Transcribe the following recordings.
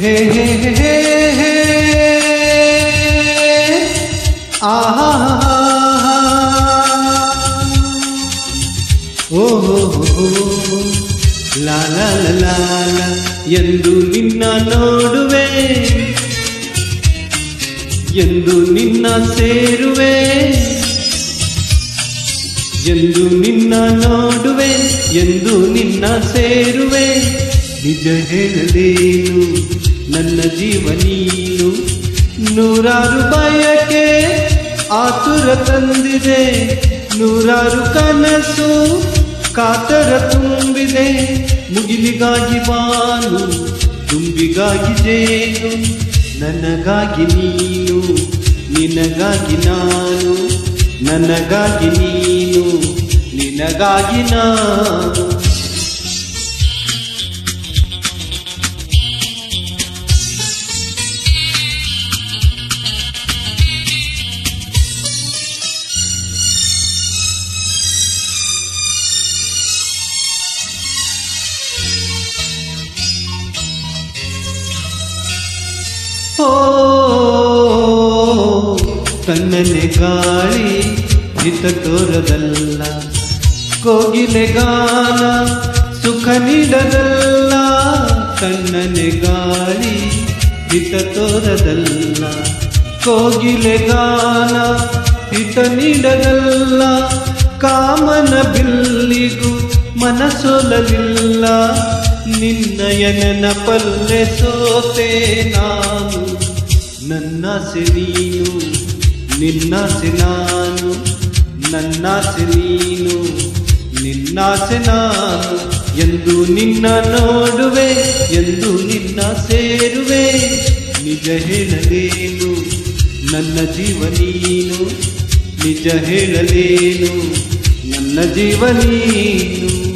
ಹೇ ಹೇ ಹೇ ಹೇ ಆಹಾ ಓ ಲಾ ಲಾ ಲಾ ಲಾ ಲಾ, ಎಂದು ನಿನ್ನ ನೋಡುವೆ. ಎಂದು ನಿನ್ನ ಸೇರುವೆ. ಎಂದು ನಿನ್ನ ನೋಡುವೆ. ಎಂದು ನಿನ್ನ ಸೇರುವೆ. ನಿಜ ಹೇಳಲೇನು? ನನ್ನ ಜೀವ ನೀನು ನೂರಾರು ಬಯಕೆ ಆತುರ ತಂದಿದೆ, ನೂರಾರು ಕನಸು ಕಾತರ ತುಂಬಿದೆ. ಮುಗಿಲಿಗಾಗಿ ಬಾನು, ತುಂಬಿಗಾಗಿ ಜೇನು, ನನಗಾಗಿ ನೀನು, ನಿನಗಾಗಿ ನಾನು, ನನಗಾಗಿ ನೀನು, ನಿನಗಾಗಿ ನಾನು. ಓ ಕಣ್ಣನೆ ಗಾಳಿ ಹಿತ ತೋರದಲ್ಲ. ಕೋಗಿಲೆ ಗಾನ ಸುಖ ನೀಡದಲ್ಲ. ಕಣ್ಣನೆ ಗಾಳಿ ಹಿತ ತೋರದಲ್ಲ. ಕೋಗಿಲೆ ಗಾನ ಹಿತ ನೀಡದಲ್ಲ. ಕಾಮನ ಬಿಲ್ಲಿಗೂ ಮನಸೊಲಲಿಲ್ಲ. ನಿನ್ನಯನ ಪಲ್ಲೆ ಸೋತೆ ನಾನು ನನ್ನಾಸೆ ನೀನು ನಿನ್ನಾಸೆ ನಾನು ನನ್ನಾಸೆ ನೀನು ನಿನ್ನಾಸೆ ನಾನು ಎಂದು ನಿನ್ನ ನೋಡುವೆ, ಎಂದು ನಿನ್ನ ಸೇರುವೆ. ನಿಜ ಹೇಳಲೇನು, ನನ್ನ ಜೀವ ನೀನು? ನಿಜ ಹೇಳಲೇನು, ನನ್ನ ಜೀವ ನೀನು?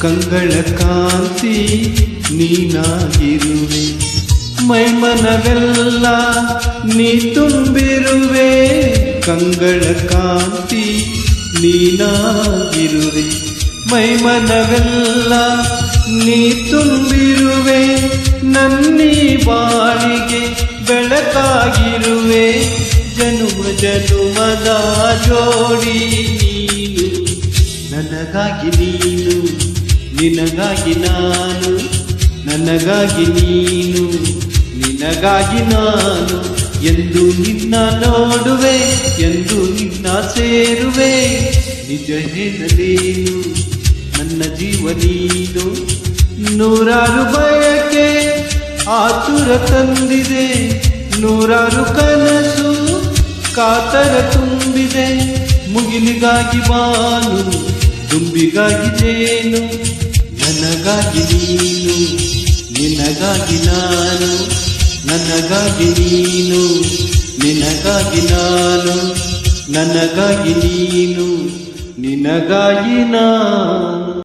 ಕಂಗಳ ಕಾಂತಿ ನೀನಾಗಿರುವೆ. ಮೈಮನವೆಲ್ಲ ನೀ ತುಂಬಿರುವೆ. ಕಂಗಳ ಕಾಂತಿ ನೀನಾಗಿರುವೆ. ಮೈಮನವೆಲ್ಲ ನೀ ತುಂಬಿರುವೆ. ನನ್ನಿ ಬಾಳಿಗೆ ಬೆಳಕಾಗಿರುವೆ. ಜನುಮ ಜನುಮದ ಜೋಡಿ ನನಗಾಗಿ ನೀನು, ನಿನಗಾಗಿ ನಾನು, ನನಗಾಗಿ ನೀನು, ನಿನಗಾಗಿ ನಾನು ಎಂದು ನಿನ್ನ ನೋಡುವೆ, ಎಂದು ನಿನ್ನ ಸೇರುವೆ. ನಿಜ ಹೇಳಲೇನು, ನನ್ನ ಜೀವ ನೀನು, ನೂರಾರು ಬಯಕೆ ಆತುರ ತಂದಿದೆ, ನೂರಾರು ಕನಸು ಕಾತರ ತುಂಬಿದೆ, ಮುಗಿಲಿಗಾಗಿ ಬಾನು ತುಂಬಿಗಾಗಿ ಜೇನು ನನಗಾಗಿ ನೀನು ನಿನಗಾಗಿ ನಾನು ನನಗಾಗಿ ನೀನು ನಿನಗಾಗಿ ನಾನು ನನಗಾಗಿ ನೀನು ನಿನಗಾಗಿ ನಾನು.